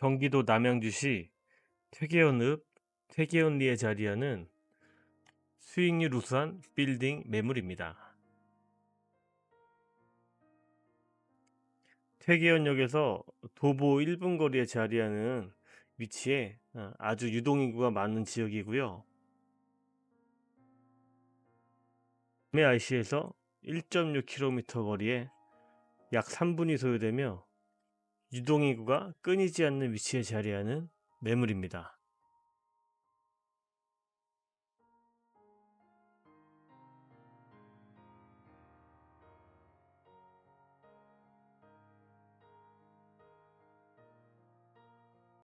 경기도 남양주시 퇴계원읍 퇴계원리에 자리하는 수익률 우수한 빌딩 매물입니다. 퇴계원역에서 도보 1분 거리에 자리하는 위치에 어, 아주 유동인구가 많은 지역이고요. 구매 IC에서 1.6km 거리에 약 3분이 소요되며 유동인구가 끊이지 않는 위치에 자리하는 매물입니다.